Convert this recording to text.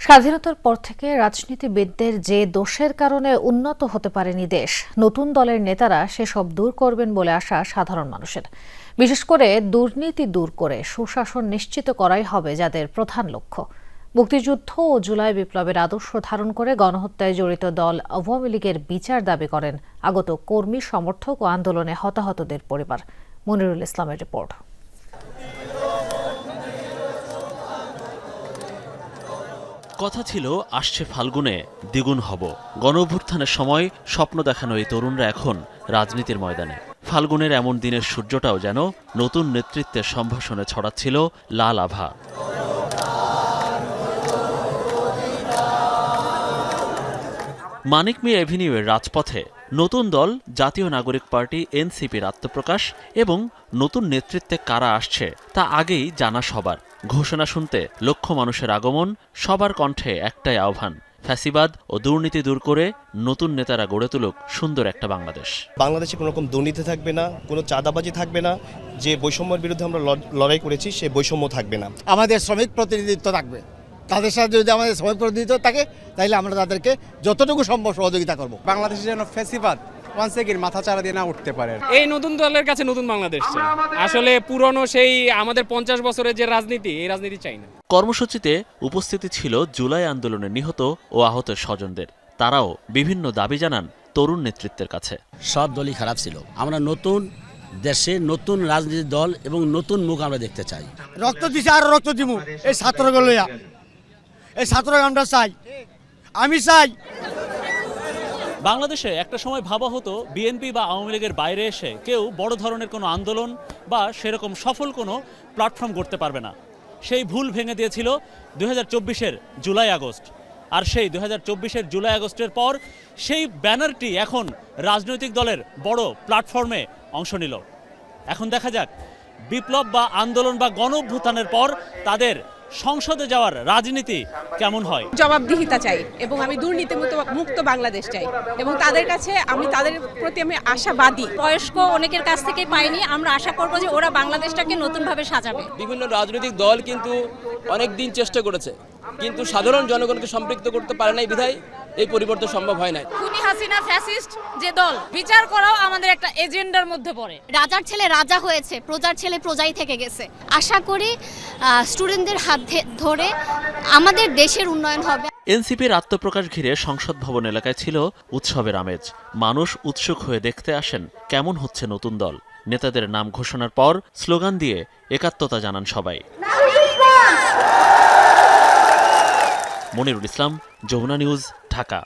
স্বাধীনতার পর থেকে রাজনীতিবিদদের যে দোষের কারণে উন্নত হতে পারেনি দেশ, নতুন দলের নেতারা সেসব দূর করবেন বলে আশা সাধারণ মানুষের। বিশেষ করে দুর্নীতি দূর করে সুশাসন নিশ্চিত করাই হবে যাদের প্রধান লক্ষ্য। মুক্তিযুদ্ধ ও জুলাই বিপ্লবের আদর্শ ধারণ করে গণহত্যায় জড়িত দল আওয়ামী লীগের বিচার দাবি করেন আগত কর্মী সমর্থক ও আন্দোলনে হতাহতদের পরিবার। মনিরুল ইসলামের রিপোর্ট। কথা ছিল, আসছে ফাল্গুনে, দ্বিগুণ হব। গণঅভ্যুত্থানের সময় স্বপ্ন দেখানো এই তরুণরা এখন রাজনীতির ময়দানে। ফাল্গুনের এমন দিনের সূর্যটাও যেন নতুন নেতৃত্বের সম্ভাষণে ছড়াচ্ছিল লাল আভা। মানিক মিয়া এভিনিউয়ের রাজপথে নতুন দল, জাতীয় নাগরিক পার্টি, এনসিপির আত্মপ্রকাশ এবং নতুন নেতৃত্বে কারা আসছে তা আগেই জানা সবার। ঘোষণা শুনতে লক্ষ মানুষের আগমন সবার কণ্ঠে একটাই আহ্বান ফ্যাসিবাদ ও দুর্নীতি দূর করে নতুন নেতারা গড়ে তুলুক সুন্দর একটা বাংলাদেশ। বাংলাদেশে কোনো রকম দুর্নীতি থাকবে না কোনো চাঁদাবাজি থাকবে না যে বৈষম্যের বিরুদ্ধে আমরা লড়- লড়াই করেছি সে বৈষম্য থাকবে না। আমাদের শ্রমিক প্রতিনিধিত্ব থাকবে। তাদের সাথে যদি আমাদের শ্রমিক প্রতিনিধিত্ব থাকে তাহলে আমরা তাদেরকে যতটুকু সম্ভব সহযোগিতা করব। বাংলাদেশে যেন ফেসিবাদ ওয়ান সেকেন্ড মাথা চারা দিয়ে না উঠতে পারে। এই নতুন দলের কাছে নতুন বাংলাদেশ আসলে পুরনো সেই আমাদের পঞ্চাশ বছরের যে রাজনীতি এই রাজনীতি চাই না। কর্মসূচিতে উপস্থিতি ছিল জুলাই আন্দোলনে নিহত ও আহত স্বজনদের। তারাও বিভিন্ন দাবি জানান তরুণ নেতৃত্বের কাছে। সব দলই খারাপ ছিল। আমরা নতুন দেশে নতুন রাজনীতির দল এবং নতুন মুখ আমরা দেখতে চাই। রক্ত দিছে আর রক্ত দিমু। এই ছাত্রগুলো এই ছাত্র আমরা চাই। আমি চাই বাংলাদেশে একটা সময় ভাবা হতো বিএনপি বা আওয়ামী লীগের বাইরে এসে কেউ বড় ধরনের কোনো আন্দোলন বা সেরকম সফল কোনো প্ল্যাটফর্ম করতে পারবে না। সেই ভুল ভেঙে দিয়েছিল দু হাজার জুলাই আগস্ট। আর সেই দু হাজার জুলাই আগস্টের পর সেই ব্যানারটি এখন রাজনৈতিক দলের বড় প্ল্যাটফর্মে অংশ নিল। এখন দেখা যাক, বিপ্লব বা আন্দোলন বা গণ পর তাদের সংসদে যাওয়ার রাজনীতি কেমন হয়? জবাবদিহিতা চাই এবং আমি দুর্নীতি মুক্ত মুক্ত বাংলাদেশ চাই এবং তাদের কাছে আমি তাদের প্রতি আমি আশাবাদী। বয়স্ক অনেকের কাছ থেকে পাইনি আমরা আশা করব যে ওরা বাংলাদেশটাকে নতুনভাবে সাজাবে। বিভিন্ন রাজনৈতিক দল কিন্তু অনেক দিন চেষ্টা করেছে কিন্তু সাধারণ জনগণকে সম্পৃক্ত করতে পারে নাই বিধায় এই পরিবর্তন সম্ভব হয় নাই। খুনি হাসিনা ফ্যাসিস্ট যে দল বিচার করাও আমাদের একটা এজেন্ডার মধ্যে পড়ে। রাজার ছেলে রাজা হয়েছে প্রজার ছেলে প্রজাই থেকে গেছে। আশা করি স্টুডেন্টদের হাত ধরে আমাদের দেশের উন্নয়ন হবে। এনসিপির আত্মপ্রকাশ ঘিরে সংসদ ভবন এলাকায় ছিল উৎসবের আমেজ। মানুষ উৎসুক হয়ে দেখতে আসেন কেমন হচ্ছে নতুন দল। নেতাদের নাম ঘোষণার পর স্লোগান দিয়ে একাত্মতা জানান সবাই। মনিরুল ইসলাম যমুনা নিউজ ঢাকা